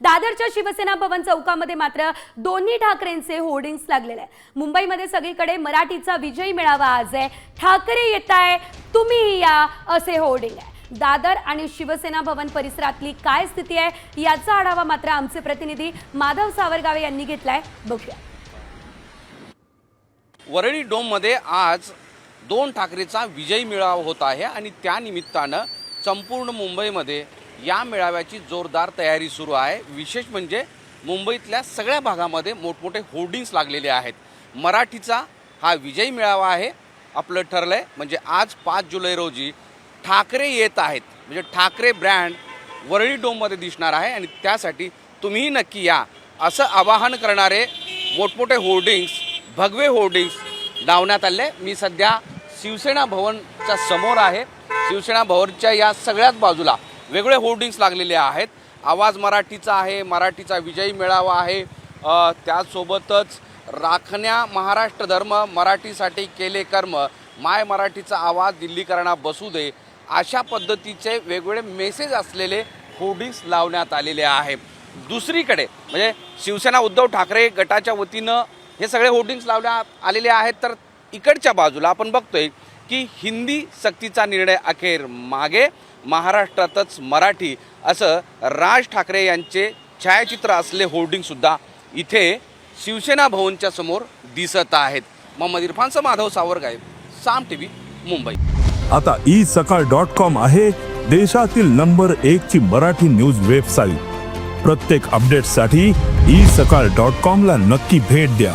दादरच्या शिवसेना भवन चौकामध्ये मात्र दोन्ही ठाकरेंचे होर्डिंग्स लागलेले आहे मुंबईमध्ये सगळीकडे मराठीचा विजय मेळावा आज आहे. ठाकरे येत आहे तुम्ही या असे होर्डिंग आहे. दादर आणि शिवसेना भवन परिसरातली काय स्थिती आहे याचा आढावा मात्र आमचे प्रतिनिधी माधव सावरगावे यांनी घेतलाय. बघूया. वरळी डोममध्ये आज दोन ठाकरेचा विजय मेळावा होत आहे आणि त्या निमित्तानं संपूर्ण मुंबईमध्ये या मेळाव्याची जोरदार तयारी सुरू आहे. विशेष म्हणजे मुंबईतल्या सगळ्या भागामध्ये मोठमोठे होर्डिंग्स लागलेले आहेत. मराठीचा हा विजय मेळावा आहे. आपलं ठरलं आहे म्हणजे आज पाच जुलै रोजी ठाकरे येत आहेत. म्हणजे ठाकरे ब्रँड वरळी डोममध्ये दिसणार आहे आणि त्यासाठी तुम्हीही नक्की या. असं आवाहन करणारे मोठमोठे होर्डिंग्स भगवे होर्डिंग्स लावण्यात आले मी सध्या शिवसेना भवनच्या समोर आहे. शिवसेना भवनच्या या सगळ्याच बाजूला वेगळे होर्डिंग्स लागलेले आहेत. आवाज मराठीचा आहे मराठीचा विजयी मेळावा आहे. त्यासोबतच राखण्या महाराष्ट्र धर्म मराठीसाठी केले कर्म. माय मराठीचा आवाज दिल्लीकरणा बसू दे. अशा पद्धतीचे वेगवेगळे मेसेज असलेले होर्डिंग्स लावण्यात आलेले आहे. दुसरीकडे म्हणजे शिवसेना उद्धव ठाकरे गटाच्या वतीनं हे सगळे होर्डिंग्स लावण्यात आलेले आहेत. तर इकडच्या बाजूला आपण बघतोय की हिंदी सक्तीचा निर्णय अखेर मागे. महाराष्ट्रातच मराठी असं राज ठाकरे यांचे छायाचित्र असले होर्डिंगसुद्धा इथे शिवसेना भवनच्या समोर दिसत आहेत. मोहम्मद इरफानचं माधव सावरगाय साम टी व्ही मुंबई. आता ई सकाळ डॉट कॉम आहे देशातील नंबर एक ची मराठी न्यूज वेबसाईट. प्रत्येक अपडेटसाठी ई सकाळ डॉट कॉम ला नक्की भेट द्या.